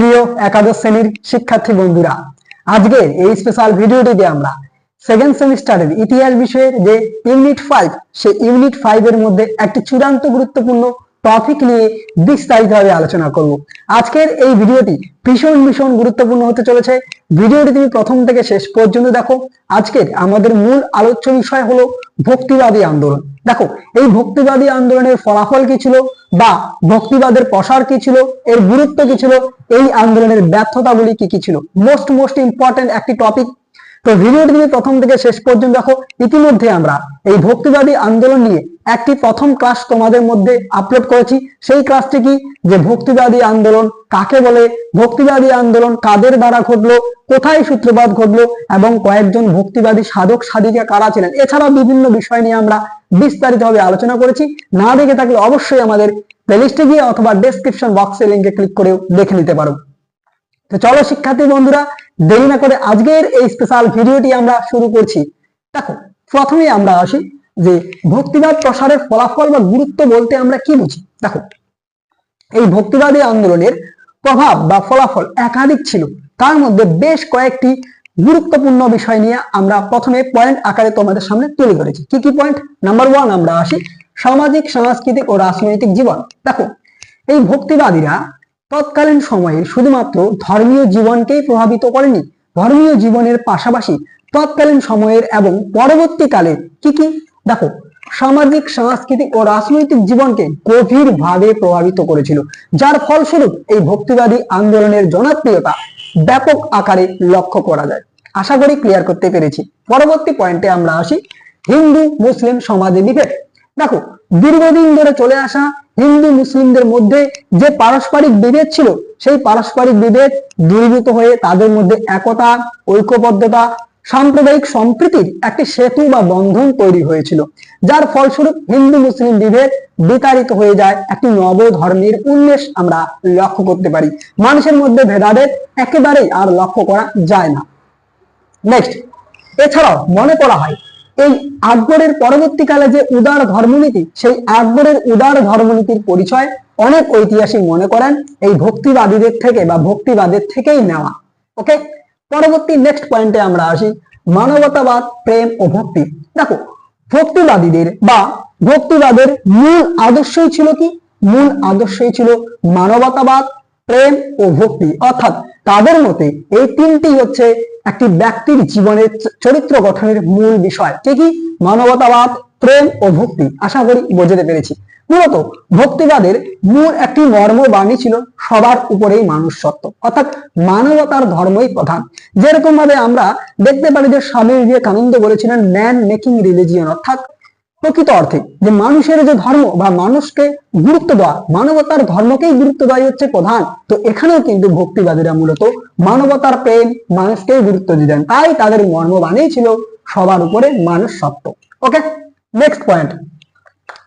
প্রিয় একাদশ শ্রেণির শিক্ষার্থী বন্ধুরা, আজকে এই স্পেশাল ভিডিওটিতে আমরা সেকেন্ড সেমিস্টারের ইতিহাস বিষয়ের যে ইউনিট ফাইভ সেই ইউনিট ফাইভ এর মধ্যে একটি চূড়ান্ত গুরুত্বপূর্ণ টপিক নিয়ে বিস্তারিতভাবে আলোচনা করব। আজকের এই ভিডিওটি ভীষণ ভীষণ গুরুত্বপূর্ণ হতে চলেছে। ভিডিওটি তুমি প্রথম থেকে শেষ পর্যন্ত দেখো। আজকের আমাদের মূল আলোচ্য বিষয় হলো ভক্তিবাদী আন্দোলন। দেখো, এই ভক্তিবাদী আন্দোলনের ফলাফল কি ছিল বা ভক্তিবাদের প্রসার কি ছিল, এর গুরুত্ব কি ছিল, এই আন্দোলনের ব্যর্থতাগুলি কি কি ছিল? মোস্ট মোস্ট ইম্পর্টেন্ট একটি টপিক তো ভিডিওটি তুমি প্রথম থেকে শেষ পর্যন্ত দেখো, ইতিমধ্যে আমরা এই ভক্তিবাদী আন্দোলন নিয়ে একটি প্রথম ক্লাস তোমাদের মধ্যে আপলোড করেছি। সেই ক্লাসটি কি? যে ভক্তিবাদী আন্দোলন কাকে বলে? ভক্তিবাদী আন্দোলন কাদের দ্বারা ঘটলো? কোথায় সূত্রপাত ঘটলো? এবং কয়েকজন ভক্তিবাদী সাধক, সাধিকা কারা ছিলেন? এছাড়াও বিভিন্ন বিষয় নিয়ে আমরা বিস্তারিতভাবে আলোচনা করেছি। না দেখে থাকলে অবশ্যই আমাদের প্লেলিস্টে গিয়ে অথবা ডেসক্রিপশন বক্সে লিঙ্কে ক্লিক করেও দেখে নিতে পারো। তো চলো শিক্ষার্থী বন্ধুরা, দেরি না করে আজকের এই স্পেশাল ভিডিওটি আমরা শুরু করছি। দেখো, প্রথমে আমরা আসি যে ভক্তিবাদ প্রসারের ফলাফল বা গুরুত্ব বলতে আমরা কি বুঝি? দেখো, এই ভক্তিবাদী আন্দোলনের প্রভাব বা ফলাফল একাধিক ছিল। তার মধ্যে বেশ কয়েকটি গুরুত্বপূর্ণ বিষয় নিয়ে আমরা প্রথমে পয়েন্ট আকারে তোমাদের সামনে তুলে ধরেছি। কি কি পয়েন্ট নাম্বার ওয়ান আমরা আসি, সামাজিক, সাংস্কৃতিক ও রাজনৈতিক জীবন। দেখো, এই ভক্তিবাদীরা তৎকালীন সময়ে শুধুমাত্র ধর্মীয় জীবনকেই প্রভাবিত করেনি, ধর্মীয় জীবনের পাশাপাশি তৎকালীন সময়ের এবং পরবর্তীকালে কি কি? দেখো, সামাজিক, সাংস্কৃতিক ও রাজনৈতিক জীবনকে গভীরভাবে প্রভাবিত করেছিল, যার ফলস্বরূপ এই ভক্তিবাদী আন্দোলনের জনপ্রিয়তা ব্যাপক আকারে লক্ষ্য করা যায়। আশা করি ক্লিয়ার করতে পেরেছি। পরবর্তী পয়েন্টে আমরা আসি, হিন্দু, মুসলিম সমাজে বিভেদ দেখো, দীর্ঘদিন ধরে চলে আসা হিন্দু মুসলিমদের মধ্যে যে পারস্পরিক বিভেদ ছিল, সেই পারস্পরিক বিভেদ দূরীভূত হয়ে তাদের মধ্যে একতা, ঐক্যবদ্ধতা, সাম্প্রদায়িক সম্প্রীতির একটি সেতু বা বন্ধন তৈরি হয়েছিল। যার ফলস্বরূপ হিন্দু মুসলিম বিভেদ বিতাড়িত হয়ে যায় একটি নব ধর্মের উন্মেষ আমরা লক্ষ্য করতে পারি। মানুষের মধ্যে ভেদাভেদ একেবারেই আর লক্ষ্য করা যায় না। নেক্সট এছাড়াও মনে করা হয় এই আকবরের পরবর্তীকালে যে উদার ধর্মনীতি, সেই আকবরের উদার ধর্মনীতির পরিচয় অনেক ঐতিহাসিক মনে করেন, এই ভক্তিবাদীদের থেকে বা ভক্তিবাদের থেকেই নেওয়া। ওকে পরবর্তী নেক্সট পয়েন্টে আমরা আসি, মানবতাবাদ, প্রেম ও ভক্তি। দেখো, ভক্তিবাদীদের বা ভক্তিবাদের মূল আদর্শই ছিল কি? মূল আদর্শই ছিল মানবতাবাদ, প্রেম ও ভক্তি। অর্থাৎ তাদের মতে এই তিনটি হচ্ছে একটি ব্যক্তির জীবনের চরিত্র গঠনের মূল বিষয়। কি কি? মানবতাবাদ, প্রেম ও ভক্তি। আশা করি বোঝাতে পেরেছি। মূলত ভক্তিবাদের মূল একটি মর্মবাণী ছিল সবার উপরেই মানুষ সত্য। অর্থাৎ মানবতার ধর্মই প্রধান। যেরকম ভাবে আমরা দেখতে পারি যে স্বামী বিবেকানন্দ বলেছিলেন ম্যান মেকিং রিলিজিয়ন অর্থাৎ প্রকৃত অর্থে যে মানুষের যে ধর্ম বা মানুষকে গুরুত্ব দেওয়া, মানবতার ধর্মকেই গুরুত্ব দেওয়াই হচ্ছে প্রধান। তো এখানেও কিন্তু ভক্তিবাদীরা মূলত মানবতার প্রেম, মানুষকেই গুরুত্ব দিতেন। তাই তাদের মর্মবাণী ছিল সবার উপরে মানুষ সত্য ওকে নেক্সট পয়েন্ট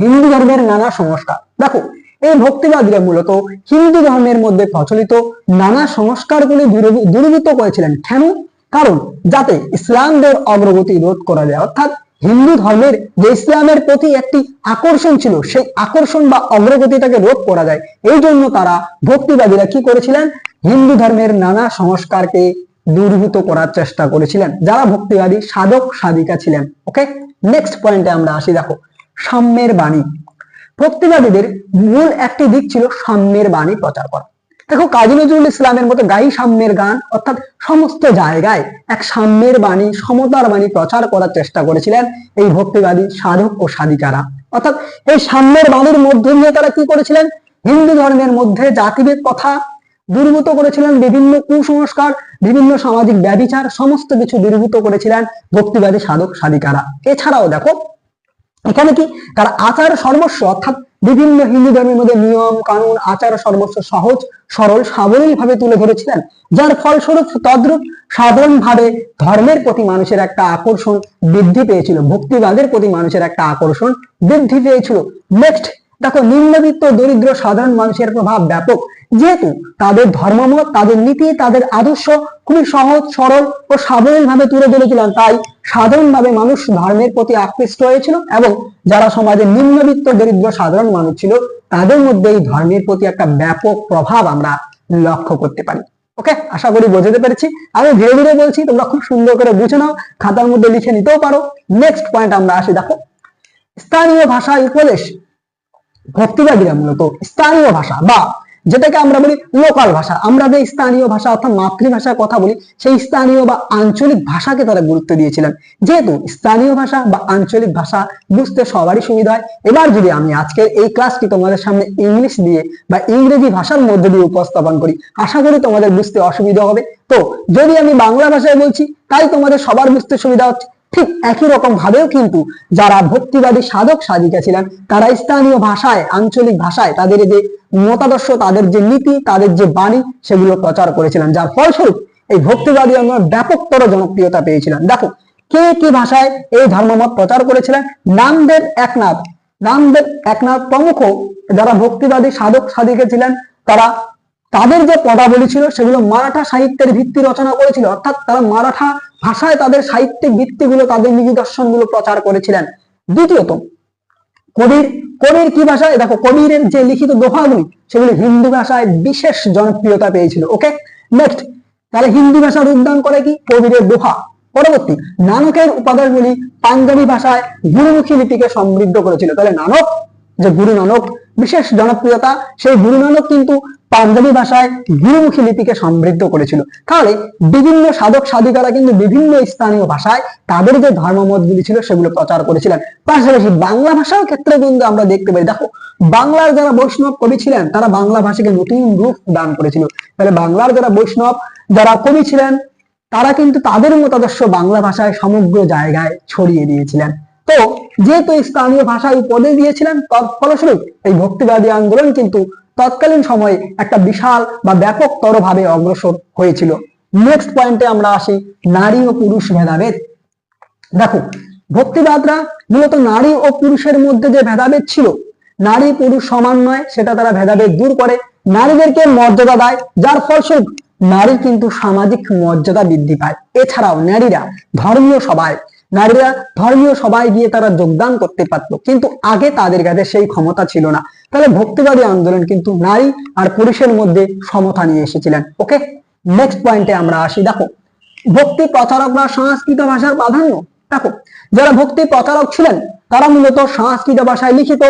হিন্দু ধর্মের নানা সংস্কার। দেখো, এই ভক্তিবাদীরা মূলত হিন্দু ধর্মের মধ্যে প্রচলিত নানা সংস্কারগুলি দূরী- দূরীভূত করেছিলেন। কেন? কারণ যাতে ইসলামদের অগ্রগতি রোধ করা যায়, অর্থাৎ হিন্দু ধর্মের যে ইসলামের প্রতি একটি আকর্ষণ ছিল, সেই আকর্ষণ বা অগ্রগতিটাকে রোধ করা যায়। এই জন্য তারা ভক্তিবাদীরা কি করেছিলেন? হিন্দু ধর্মের নানা সংস্কারকে দূরীভূত করার চেষ্টা করেছিলেন। যারা ভক্তিবাদী, সাধক, সাধিকা ছিলেন। ওকে নেক্সট পয়েন্টে আমরা আসি, দেখো। সাম্যের বাণী। ভক্তিবাদীদের মূল একটি দিক ছিল সাম্যের বাণী প্রচার করা। দেখো, কাজী নজরুল ইসলামের মতো গাই সাম্যের গান, অর্থাৎ সমস্ত জায়গায় এক সাম্যের বাণী, সমতার বাণী প্রচার করার চেষ্টা করেছিলেন এই ভক্তিবাদী সাধক ও সাধিকারা। অর্থাৎ এই সাম্যের বাণীর মধ্য দিয়ে তারা কি করেছিলেন? হিন্দু ধর্মের মধ্যে জাতিভেদ কথা দূরীভূত করেছিলেন, বিভিন্ন কুসংস্কার, বিভিন্ন সামাজিক ব্যবিচার, সমস্ত কিছু দূরীভূত করেছিলেন ভক্তিবাদী সাধক সাধিকারা। এছাড়াও দেখো, এখানে কি? তার আচার সর্বস্ব, অর্থাৎ বিভিন্ন হিন্দু ধর্মের মধ্যে নিয়ম, কানুন, আচার সর্বস্ব সহজ, সরল সাবলীল ভাবে তুলে ধরেছিলেন। যার ফলস্বরূপ তদ্রুপ সাধারণভাবে ধর্মের প্রতি মানুষের একটা আকর্ষণ বৃদ্ধি পেয়েছিল ভক্তিবাদের প্রতি মানুষের একটা আকর্ষণ বৃদ্ধি পেয়েছিল। নেক্সট দেখো নিম্নবিত্ত দরিদ্র সাধারণ মানুষের প্রভাব ব্যাপক। যেহেতু তাদের ধর্মমত, তাদের নীতি, তাদের আদর্শ খুবই সহজ, সরল ও সাবলীল ভাবে তুলে ধরেছিলেন, তাই সাধারণভাবে মানুষ ধর্মের প্রতি আকৃষ্ট হয়েছিল এবং যারা সমাজের নিম্নবিত্ত, দরিদ্র, সাধারণ মানুষ ছিল, তাদের মধ্যে এই ধর্মের প্রতি একটা ব্যাপক প্রভাব আমরা লক্ষ্য করতে পারি। ওকে? আশা করি বোঝাতে পেরেছি। আমি ধীরে ধীরে বলছি, তোমরা খুব সুন্দর করে বুঝে নাও, খাতার মধ্যে লিখে নিতেও পারো। নেক্সট পয়েন্ট আমরা আসি, দেখো। স্থানীয় ভাষা উপদেশ। ভক্তিবাদীরা মূলত স্থানীয় ভাষা বা যেটাকে আমরা বলি লোকাল ভাষা। আমরা যে স্থানীয় ভাষা অর্থাৎ মাতৃভাষার কথা বলি, সেই স্থানীয় বা আঞ্চলিক ভাষাকে তারা গুরুত্ব দিয়েছিলেন। যেহেতু স্থানীয় ভাষা বা আঞ্চলিক ভাষা বুঝতে সবারই সুবিধা হয়, এবার যদি আমি আজকের এই ক্লাসটি তোমাদের সামনে ইংলিশ দিয়ে বা ইংরেজি ভাষার মধ্যে দিয়ে উপস্থাপন করি, আশা করি তোমাদের বুঝতে অসুবিধা হবে। তো যদি আমি বাংলা ভাষায় বলছি, তাই তোমাদের সবার বুঝতে সুবিধা হচ্ছে। ঠিক একই রকম ভাবেও কিন্তু যারা ভক্তিবাদী সাধক সাধিকা ছিলেন তারা স্থানীয় ভাষায়, আঞ্চলিক ভাষায় তাদের যে মতাদর্শ, তাদের যে নীতি, তাদের যে বাণী, সেগুলো প্রচার করেছিলেন। যার ফলস্বরূপ এই ভক্তিবাদী আন্দোলন ব্যাপকতর জনপ্রিয়তা পেয়েছিলেন। দেখো, কে কি ভাষায় এই ধর্মমত প্রচার করেছিলেন? নামদেব একনাথ। নামদেব একনাথ প্রমুখ যারা ভক্তিবাদী সাধক সাধিকা ছিলেন তারা তাদের যে পদাবলী ছিল, সেগুলো মারাঠা সাহিত্যের ভিত্তি রচনা করেছিল। অর্থাৎ তারা মারাঠা ভাষায় তাদের সাহিত্যিক ভিত্তিগুলো তাদের নীতি দর্শনগুলো প্রচার করেছিলেন। দ্বিতীয়ত, কবির কবির কি ভাষায়? দেখো, কবিরের যে লিখিত দোহাগুলি সেগুলি হিন্দি ভাষায় বিশেষ জনপ্রিয়তা পেয়েছিল। ওকে নেক্সট তাহলে হিন্দি ভাষা রূপদান করে কি? কবিরের দোহা পরবর্তী, নানকের উপাদানগুলি পাঞ্জাবি ভাষায় গুরুমুখী লিপিকে সমৃদ্ধ করেছিল। তাহলে নানক যে গুরু নানক, বিশেষ জনপ্রিয়তা, সেই গুরু নানক কিন্তু পাঞ্জাবি ভাষায় গুরুমুখী লিপিকে সমৃদ্ধ করেছিল। তাহলে বিভিন্ন সাধক সাধিকারা কিন্তু বিভিন্ন স্থানীয় ভাষায় তাদের যে ধর্মমতগুলি ছিল সেগুলো প্রচার করেছিলেন। পাশাপাশি বাংলা ভাষার ক্ষেত্রে কিন্তু আমরা দেখতে পাই, দেখো, বাংলার যারা বৈষ্ণব কবি ছিলেন, তারা বাংলা ভাষাকে নতুন রূপ দান করেছিল। তাহলে বাংলার যারা বৈষ্ণব, যারা কবি ছিলেন, তারা কিন্তু তাদের মতাদর্শ বাংলা ভাষায় সমগ্র জায়গায় ছড়িয়ে দিয়েছিলেন। তো যেহেতু স্থানীয় ভাষায় উপদেশ দিয়েছিলেন ফলস্বরূপ এই ভক্তিবাদী আন্দোলন কিন্তু তৎকালীন সময়ে একটা বিশাল বা ব্যাপকতর ভাবে অগ্রসর হয়েছিল। নেক্সট পয়েন্টে আমরা আসি, নারী ও পুরুষ ভেদাভেদ। দেখো, ভক্তিবাদরা মূলত নারী ও পুরুষের মধ্যে যে ভেদাভেদ ছিল, নারী পুরুষ সমান নয়, সেটা তারা ভেদাভেদ দূর করে। নারীদেরকে মর্যাদা দেয়, যার ফলস্বরূপ নারীর কিন্তু সামাজিক মর্যাদা বৃদ্ধি পায়। এছাড়াও নারীরা ধর্মীয় সভায় নারীরা ধর্মীয় সবাই গিয়ে তারা যোগদান করতে পারতো, কিন্তু আগে তাদের কাছে সেই ক্ষমতা ছিল না। তাহলে ভক্তিবাদী আন্দোলন কিন্তু নারী আর পুরুষের মধ্যে সমতা নিয়ে এসেছিলেন। ওকে? নেক্সট পয়েন্টে আমরা আসি। দেখো, ভক্তি প্রচারকরা সংস্কৃত ভাষার প্রাধান্য। দেখো, যারা ভক্তি প্রচারক ছিলেন, তারা মূলত সংস্কৃত ভাষায় লিখিত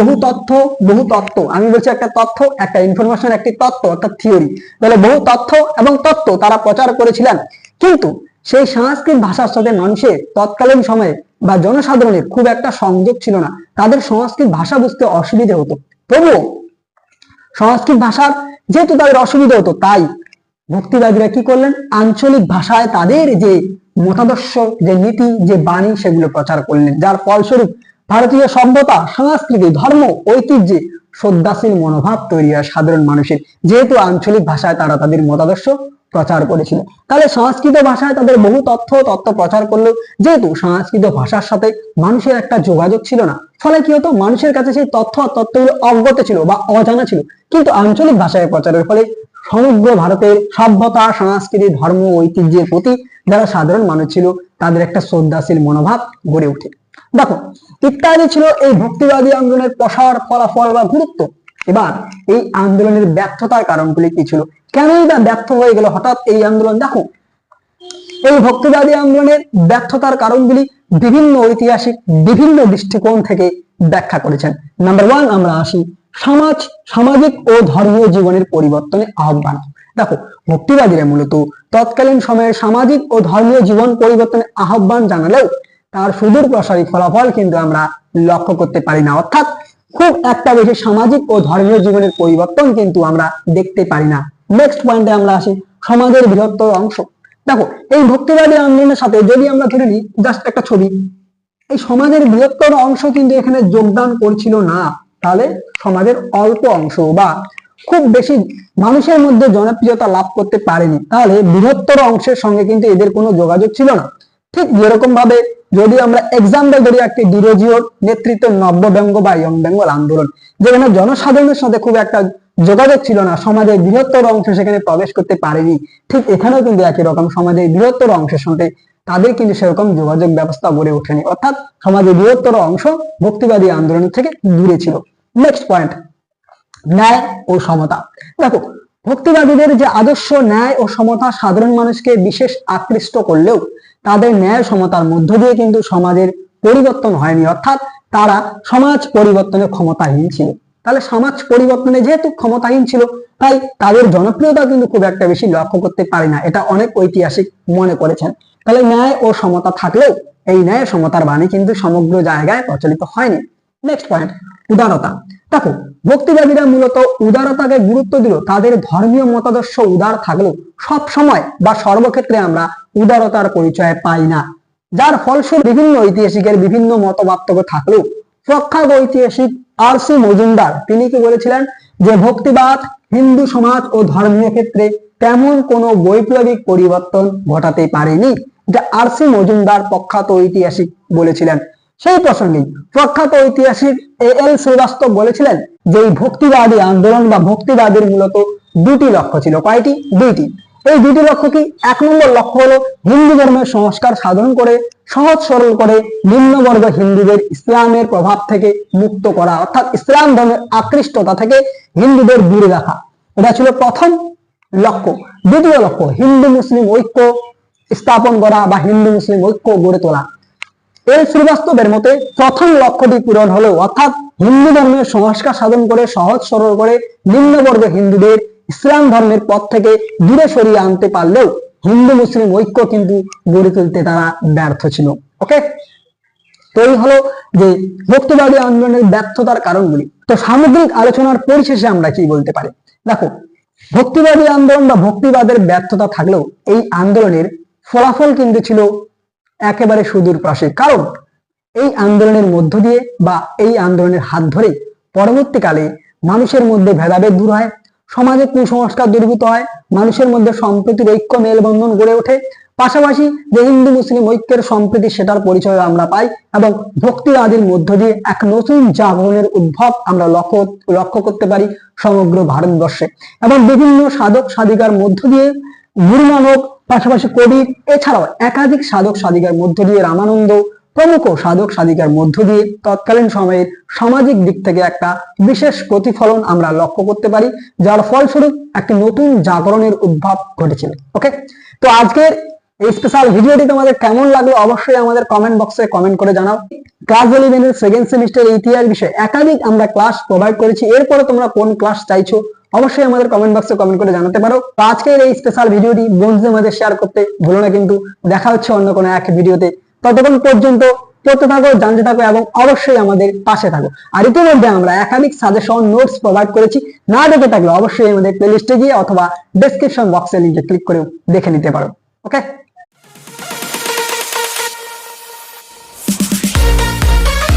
বহু তথ্য, বহু তত্ত্ব। আমি বলছি একটা তথ্য, একটা ইনফরমেশন একটি তত্ত্ব, অর্থাৎ থিওরি তাহলে বহু তথ্য এবং তত্ত্ব তারা প্রচার করেছিলেন। কিন্তু সেই সংস্কৃত ভাষার সাথে মানুষের তৎকালীন সময়ে বা জনসাধারণের খুব একটা সংযোগ ছিল না। তাদের সংস্কৃত ভাষা বুঝতে অসুবিধে হতো। তবুও সংস্কৃত ভাষার যেহেতু তাদের অসুবিধা হতো, তাই ভক্তিবাদীরা কি করলেন? আঞ্চলিক ভাষায় তাদের যে মতাদর্শ, যে নীতি, যে বাণী, সেগুলো প্রচার করলেন। যার ফলস্বরূপ ভারতীয় সভ্যতা, সংস্কৃতি, ধর্ম, ঐতিহ্যে শ্রদ্ধাশীল মনোভাব তৈরি হয় সাধারণ মানুষের। যেহেতু আঞ্চলিক ভাষায় তারা তাদের মতাদর্শ প্রচার করেছিল। তাহলে সংস্কৃত ভাষায় তাদের বহু তথ্য, তত্ত্ব প্রচার করল। যেহেতু সংস্কৃত ভাষার সাথে মানুষের একটা যোগাযোগ ছিল না, ফলে কি হতো? মানুষের কাছে সেই তথ্য তত্ত্বগুলো অজ্ঞত ছিল বা অজানা ছিল। কিন্তু আঞ্চলিক ভাষায় প্রচারের ফলে সমগ্র ভারতের সভ্যতা, সংস্কৃতি, ধর্ম, ঐতিহ্যের প্রতি যারা সাধারণ মানুষ ছিল, তাদের একটা শ্রদ্ধাশীল মনোভাব গড়ে ওঠে। দেখো, ইত্যাদি ছিল এই ভক্তিবাদী আন্দোলনের প্রসার, ফলাফল বা গুরুত্ব। এবার এই আন্দোলনের ব্যর্থতার কারণগুলি কি ছিল? কেনই বা ব্যর্থ হয়ে গেল হঠাৎ এই আন্দোলন? দেখো, এই ভক্তিবাদী আন্দোলনের ব্যর্থতার কারণগুলি বিভিন্ন ঐতিহাসিক, বিভিন্ন দৃষ্টিকোণ থেকে ব্যাখ্যা করেছেন। নাম্বার ওয়ান আমরা আসি সমাজ, সামাজিক ও ধর্মীয় জীবনের পরিবর্তনে আহ্বান। দেখো, ভক্তিবাদীরা মূলত তৎকালীন সময়ের সামাজিক ও ধর্মীয় জীবন পরিবর্তনে আহ্বান জানালেও তার সুদূর প্রসারী ফলাফল কিন্তু আমরা লক্ষ্য করতে পারি না। অর্থাৎ খুব একটা বেশি সামাজিক ও ধর্মীয় জীবনের পরিবর্তন কিন্তু আমরা দেখতে পারি না। নেক্সট পয়েন্টে আমরা আসি, সমাজের বৃহত্তর অংশ। দেখো, এই ভক্তিবাদী আন্দোলনের সাথে যদি আমরা ধরে নিই জাস্ট একটা ছবি। এই সমাজের বৃহত্তর অংশ কিন্তু এখানে যোগদান করছিল না। তাহলে সমাজের অল্প অংশ বা খুব বেশি মানুষের মধ্যে জনপ্রিয়তা লাভ করতে পারেনি। তাহলে বৃহত্তর অংশের সঙ্গে কিন্তু এদের কোনো যোগাযোগ ছিল না। ঠিক যেরকম ভাবে যদি আমরা এক্সাম্পল ধরি একটি ডিরোজিওর নেতৃত্বে নব্য ব্যঙ্গ বা ইয়ং বেঙ্গল আন্দোলন, যেখানে জনসাধারণের সাথে খুব একটা যোগাযোগ ছিল না সমাজের বৃহত্তর অংশ সেখানে প্রবেশ করতে পারেনি। ঠিক এখানেও কিন্তু একই রকম সমাজের বৃহত্তর অংশের সঙ্গে তাদের কিন্তু সেরকম যোগাযোগ ব্যবস্থা গড়ে ওঠেনি। অর্থাৎ সমাজের বৃহত্তর অংশ ভক্তিবাদী আন্দোলন থেকে দূরে ছিল। নেক্সট পয়েন্ট ন্যায় ও সমতা। দেখো ভক্তিবাদীদের যে আদর্শ ন্যায় ও সমতা সাধারণ মানুষকে বিশেষ আকৃষ্ট করলেও তাদের ন্যায় সমতার মধ্য দিয়ে কিন্তু সমাজের পরিবর্তন হয়নি। অর্থাৎ তারা সমাজ পরিবর্তনের ক্ষমতাহীন ছিল। তাহলে সমাজ পরিবর্তনে যেহেতু ক্ষমতাহীন ছিল, তাই তাদের জনপ্রিয়তা কিন্তু খুব একটা বেশি লক্ষ্য করতে পারে না। এটা অনেক ঐতিহাসিক মনে করেছেন। তাহলে ন্যায় ও সমতা থাকলেও এই ন্যায় সমতার বাণী কিন্তু সমগ্র জায়গায় প্রচলিত হয়নি। নেক্সট পয়েন্ট উদারতা। দেখো, ভক্তিবাদীরা মূলত উদারতাকে গুরুত্ব দিল, তাদের ধর্মীয় মতাদর্শ উদার থাকলেও সব সময় বা সর্বক্ষেত্রে আমরা উদারতার পরিচয় পাই না। যার ফলস্বরূপ বিভিন্ন ঐতিহাসিকের বিভিন্ন মতবাক্তব্য থাকলেও প্রখ্যাত ঐতিহাসিক আর সি মজুমদার, তিনি কি বলেছিলেন যে ভক্তিবাদ হিন্দু সমাজ ও ধর্মীয় ক্ষেত্রে তেমন কোনো বৈপ্লবিক পরিবর্তন ঘটাতে পারেনি, যা আর সি মজুমদার প্রখ্যাত ঐতিহাসিক বলেছিলেন। সেই প্রসঙ্গে প্রখ্যাত ঐতিহাসিক এ এল শ্রীবাস্তব বলেছিলেন যে এই ভক্তিবাদী আন্দোলন বা ভক্তিবাদের মূলত দুটি লক্ষ্য ছিল। কয়টি? দুইটি। এই দুটি লক্ষ্য কি? এক নম্বর লক্ষ্য হলো হিন্দু ধর্মের সংস্কার সাধন করে, সহজ সরল করে নিম্নবর্গ হিন্দুদের ইসলামের প্রভাব থেকে মুক্ত করা, অর্থাৎ ইসলাম ধর্মের আকৃষ্টতা থেকে হিন্দুদের দূরে রাখা। এটা ছিল প্রথম লক্ষ্য। দ্বিতীয় লক্ষ্য, হিন্দু মুসলিম ঐক্য স্থাপন করা বা হিন্দু মুসলিম ঐক্য গড়ে তোলা। এই শ্রীবাস্তবের মতে প্রথম লক্ষ্যটি পূরণ হলেও অর্থাৎ হিন্দু ধর্মের সংস্কার সাধন করে, সহজ সরল করে নিম্নবর্গ হিন্দুদের ইসলাম ধর্মের পথ থেকে দূরে সরিয়ে আনতে পারলেও হিন্দু মুসলিম ঐক্য কিন্তু গড়ে তুলতে তারা ব্যর্থ ছিল। ওকে তো এই হলো যে ভক্তিবাদী আন্দোলনের ব্যর্থতার কারণগুলি। তো সামগ্রিক আলোচনার পরিশেষে আমরা কি বলতে পারি? দেখো, ভক্তিবাদী আন্দোলন বা ভক্তিবাদের ব্যর্থতা থাকলেও এই আন্দোলনের ফলাফল কিন্তু ছিল একেবারে সুদূর প্রসারী কারণ এই আন্দোলনের মধ্য দিয়ে বা এই আন্দোলনের হাত ধরে পরবর্তীকালে মানুষের মধ্যে ভেদাভেদ দূর হয়, সমাজে কুসংস্কার দূরীভূত হয়, মানুষের মধ্যে সম্প্রীতির ঐক্য মেলবন্ধন গড়ে ওঠে। পাশাপাশি যে হিন্দু মুসলিম ঐক্যের সম্প্রীতি, সেটার পরিচয় আমরা পাই এবং ভক্তিবাদীর মধ্য দিয়ে এক নতুন জাগরণের উদ্ভব আমরা লক্ষ্য লক্ষ্য করতে পারি সমগ্র ভারতবর্ষে। এবং বিভিন্ন সাধক সাধিকার মধ্য দিয়ে গুরু নানক পাশাপাশি কবির এছাড়াও একাধিক সাধক সাধিকার মধ্য দিয়ে রামানন্দ, প্রমুখ সাধক সাধিকার মধ্য দিয়ে তৎকালীন সময়ের সামাজিক দিক থেকে একটা বিশেষ প্রতিফলন আমরা লক্ষ্য করতে পারি, যার ফলস্বরূপ একটি নতুন জাগরণের উদ্ভব ঘটেছিল। ওকে তো আজকের স্পেশাল ভিডিওটি তোমাদের কেমন লাগল অবশ্যই আমাদের কমেন্ট বক্সে কমেন্ট করে জানাও। ক্লাস ইলেভেনের সেকেন্ড সেমিস্টার ইতিহাস বিষয়ে একাধিক আমরা ক্লাস প্রোভাইড করেছি। এরপরে তোমরা কোন ক্লাস চাইছো অবশ্যই আমাদের কমেন্ট বক্সে কমেন্ট করে জানাতে পারো। আজকের এই স্পেশাল ভিডিওটি বন্ধুদের মধ্যে শেয়ার করতে ভুলো না কিন্তু। দেখা হচ্ছে অন্য কোনো এক ভিডিওতে ততক্ষণ পর্যন্ত পড়তে থাকো, জানতে থাকো এবং অবশ্যই আমাদের পাশে থাকো। আর ইতিমধ্যে আমরা একাধিক সাজেশন নোটস প্রোভাইড করেছি। না দেখে থাকলে অবশ্যই আমাদের প্লেলিস্টে গিয়ে অথবা ডেসক্রিপশন বক্সে লিঙ্কে ক্লিক করে দেখে নিতে পারো। ওকে